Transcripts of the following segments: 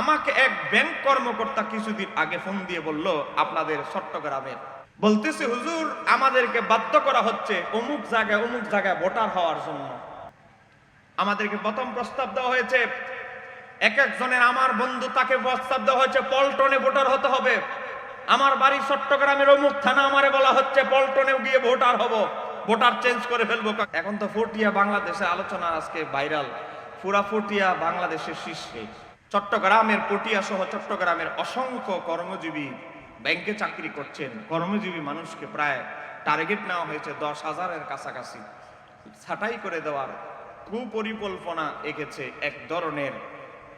আমাকে এক ব্যাংক কর্মকর্তা কিছুদিন আগে ফোন দিয়ে বলল, আপনাদের চট্টগ্রামের। বলতেছে, হুজুর, আমাদেরকে বাধ্য করা হচ্ছে অমুক জায়গায় অমুক জায়গায় ভোটার হওয়ার জন্য। আমাদেরকে প্রথম প্রস্তাব দেওয়া হয়েছে, এক একজনের আমার বন্ধু তাকে প্রস্তাব দেওয়া হয়েছে, পল্টনে ভোটার হতে হবে। আমার বাড়ি চট্টগ্রামের অমুক থানা, আমারে বলা হচ্ছে পল্টনে গিয়ে ভোটার হব। ভোটার চেঞ্জ করে ফেলব এখন তো ফোটিয়া বাংলাদেশে আলোচনা আজকে ভাইরাল। পুরা ফোটিয়া বাংলাদেশের শীর্ষে। চট্টগ্রামের পটিয়া সহ চট্টগ্রামের অসংখ্য কর্মজীবী ব্যাংকে চাকরি করছেন। কর্মজীবী মানুষকে প্রায় টার্গেট নেওয়া হয়েছে দশ হাজারের কাছাকাছি। ছাঁটাই করে দেওয়ার কুপরিকল্পনা এঁকেছে এক ধরনের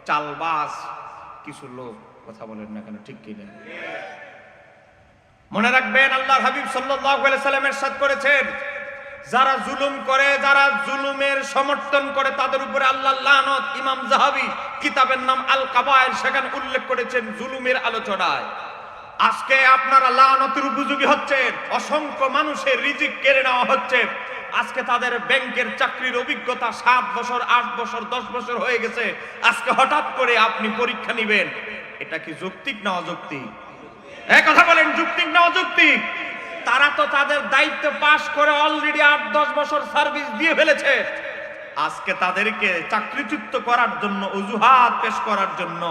চালবাস কিছু লোক। কথা বলেন না কেন, ঠিক কিনা? মনে রাখবেন আল্লাহ হাবিব আলাইহি সাল্লামের সাথ করেছেন যারা জুলুম করে, যারা জুলুমের সমর্থন করে, তাদের উপরে আল্লাহ লানত। ইমাম জাহাবি কিতাবের নাম আল কাবায়ের সেখানে উল্লেখ করেছেন জুলুমের আলোচনায়। আজকে আপনারা লানতের উপযোগী হচ্ছে অসংখ্য মানুষের রিজিক কেড়ে নেওয়া হচ্ছে। আজকে তাদের ব্যাংকের চাকরির অভিজ্ঞতা সাত বছর, আট বছর, দশ বছর হয়ে গেছে। আজকে হঠাৎ করে আপনি পরীক্ষা নিবেন। এটা কি যৌক্তিক না অযৌক্তিক? এই কথা বলেন, যুক্তিক না অযৌক্তিক? তারা তো তাদের দায়িত্ব পাশ করে অলরেডি আট, দশ বছর সার্ভিস দিয়ে ফেলেছে। আজকে তাদেরকে চাকরিচ্যুত করার জন্য, অজুহাত পেশ করার জন্য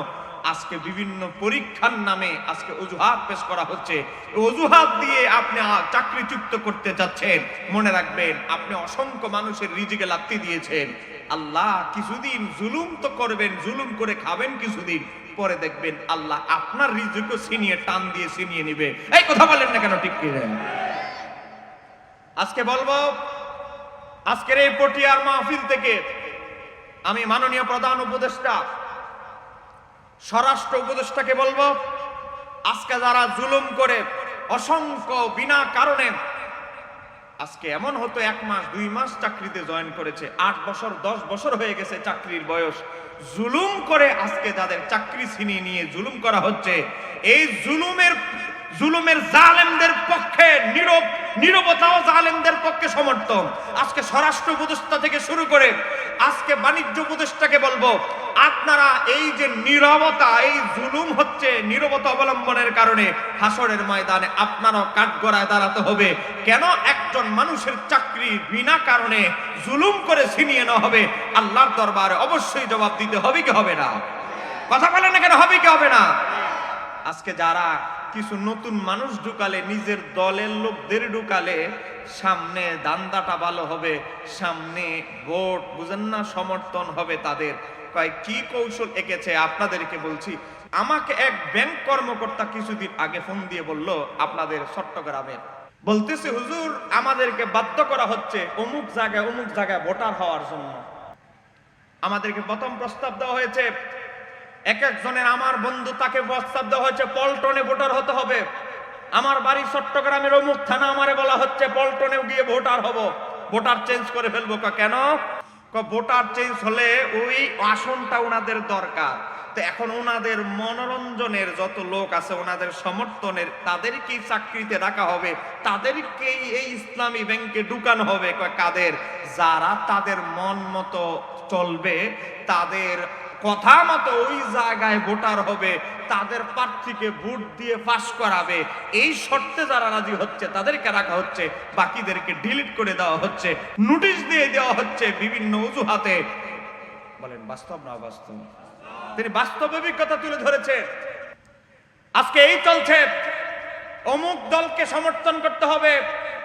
আজকে বিভিন্ন পরীক্ষার নামে আজকে অজুহাত পেশ করা হচ্ছে। অজুহাত দিয়ে আপনি চাকরিচ্যুত করতে যাচ্ছেন। মনে রাখবেন, আপনি অসংখ্য মানুষের রিজিকে লাত্তি দিয়েছেন। আল্লাহ কিছুদিন জুলুম তো করবেন, জুলুম করে খাবেন কিছুদিন। পরে দেখবেন আল্লাহ আপনার রিজিকও ছিনিয়ে টান দিয়ে ছিনিয়ে নিবে। এই কথা বলেন না কেন, ঠিক কিনা? আজকে বলব, আজকের এই পটিয়ার মাহফিল থেকে আমি মাননীয় প্রধান উপদেষ্টা, স্বরাষ্ট্র উপদেষ্টাকে বলব, আজকে যারা জুলুম করে অসংখ্য বিনা কারণে, আজকে এমন হতো এক মাস, দুই মাস চাকরিতে জয়েন করেছে, আট বছর, দশ বছর হয়ে গেছে চাকরির বয়স। জুলুম করে আজকে যাদের চাকরি ছিনিয়ে নিয়ে জুলুম করা হচ্ছে, এই জুলুমের জুলুমের জালেমদের পক্ষে নীরব নীরবতাও জালেমদের পক্ষে সমর্থন। আজকে স্বরাষ্ট্র উপদেষ্টা থেকে শুরু করে আজকে বাণিজ্য উপদেষ্টাকে বলব, আপনারা এই যে নীরবতা, এই জুলুম হচ্ছে নীরবতা অবলম্বনের কারণে হাসরের ময়দানে আপনারও কাঠগড়ায় দাঁড়াতে হবে। কেন একজন মানুষের চাকরি বিনা কারণে জুলুম করে ছিনিয়ে নেওয়া হবে? আল্লাহর দরবারে অবশ্যই জবাব দিতে হবে কি হবে না? কথা বলেন না কেন হবে কি হবে না? আজকে যারা কিছু নতুন মানুষ ঢুকালে, নিজের দলের লোকদের ঢুকালে সামনে দান্দাটা ভালো হবে, সামনে ভোট, বুঝেন না, সমর্থন হবে তাদের। কি কৌশল এঁকেছে? আপনাদেরকে বলছি, আমাকে এক ব্যাংক কর্মকর্তা কিছুদিন আগে ফোন দিয়ে বলল, আপনাদের চট্টগ্রামের। বলতেছে, হুজুর, আমাদেরকে বাধ্য করা হচ্ছে অমুক জায়গায় অমুক জায়গায় ভোটার হওয়ার জন্য। আমাদেরকে প্রথম প্রস্তাব দেওয়া হয়েছে এক একজনের আমার বন্ধু তাকে প্রস্তাব দেওয়া হয়েছে, পল্টনে ভোটার হতে হবে। আমার বাড়ি চট্টগ্রামের অমুক থানা, আমারে বলা হচ্ছে পল্টনে গিয়ে ভোটার হব। ভোটার চেঞ্জ করে ফেলব কেন? ভোটার চেঞ্জ হলে ওই আসনটা ওনাদের দরকার। তো এখন ওনাদের মনোরঞ্জনের যত লোক আছে ওনাদের সমর্থনের তাদেরকেই চাকরিতে রাখা হবে? তাদেরকেই এই ইসলামী ব্যাংকে ঢুকানো হবে? কাদের? যারা তাদের মন মতো চলবে, তাদের কথা মতো ওই জায়গায় ভোটার হবে, তাদের প্রার্থীকে ভোট দিয়ে পাশ করাবে। এই শর্তে যারা রাজি হচ্ছে, তাদেরকে রাখা হচ্ছে, বাকিদেরকে ডিলিট করে দেওয়া হচ্ছে, নোটিশ দিয়ে দেওয়া হচ্ছে বিভিন্ন অজুহাতে। বলেন, বাস্তব না বাস্তব তিনি বাস্তব অভিজ্ঞতা তুলে ধরেছে আজকে এই চলছে। অমুক দলকে সমর্থন করতে হবে।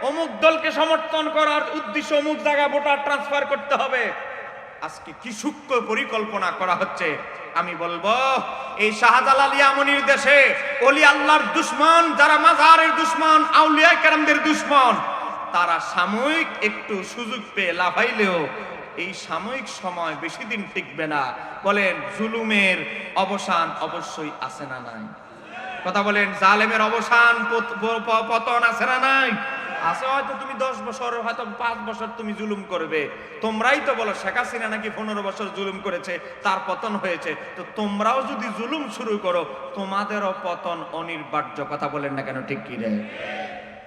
অমুক দলকে সমর্থন করার উদ্দেশ্য অমুক জায়গায় ভোটার ট্রান্সফার করতে হবে। আজকে কি সূক্ষ্ম পরিকল্পনা করা হচ্ছে? আমি বলব, এই শাহজালাল ইয়ামনির দেশে অলি আল্লাহর দুশ্মন, যারা মাজারের দুশ্মন, আউলিয়া কেরামদের দুশ্মন, তারা সাময়িক একটু সুযোগ পেয়ে লাফাইলেও এই সাময়িক সময় বেশি দিন টিকবে না। বলেন, জুলুমের অবসান অবশ্যই আছে না নাই? কথা বলেন, জালেমের অবসান পতন আছে না নাই? আছে হয়তো তুমি দশ বছর, হয়তো পাঁচ বছর তুমি জুলুম করবে। তোমরাই তো বলো, শেখ হাসিনা নাকি পনেরো বছর জুলুম করেছে, তার পতন হয়েছে। তো তোমরাও যদি জুলুম শুরু করো, তোমাদেরও পতন অনিবার্য কথা বলেন না কেন, ঠিক কি রে?